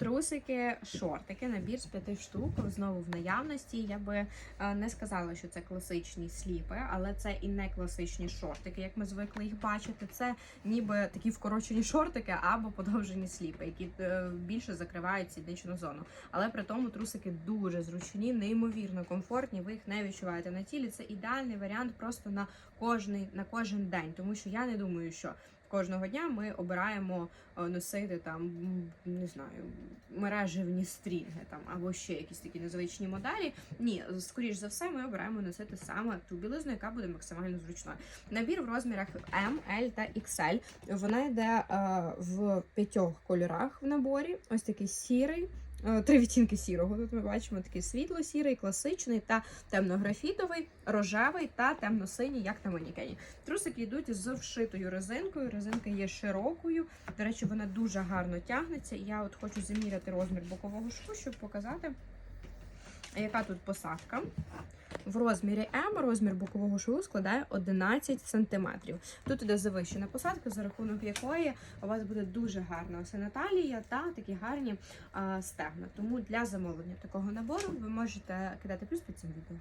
Трусики, шортики, набір з п'яти штук знову в наявності. Я би е, не сказала, що це класичні сліпи, але це і не класичні шортики, як ми звикли їх бачити. Це ніби такі вкорочені шортики або подовжені сліпи, які е, більше закривають сідничну зону. Але при тому трусики дуже зручні, неймовірно комфортні. Ви їх не відчуваєте на тілі. Це ідеальний варіант просто на кожний на кожен день, тому що я не думаю, що. Кожного дня ми обираємо е, носити там не знаю мережевні стрінги там або ще якісь такі незвичні моделі. Ні, скоріш за все, ми обираємо носити саме ту білизну, яка буде максимально зручною. Набір в розмірах M, L та XL. Вона йде е, в п'ятьох кольорах в наборі. Ось такий сірий. Е, Три відтінки сірого. Тут ми бачимо такий світло-сірий, класичний та темно-графітовий, рожевий та темно-синій, як на манікені. Трусики йдуть з вшитою резинкою. Резинка є широкою. До речі, вона дуже гарно тягнеться. Я от хочу заміряти розмір бокового шву, щоб показати, яка тут посадка. В розмірі М розмір бокового шву складає 11 см. Тут іде завищена посадка, за рахунок якої у вас буде дуже гарна осина талія та такі гарні стегна. Тому для замовлення такого набору ви можете кидати плюс під цим відео.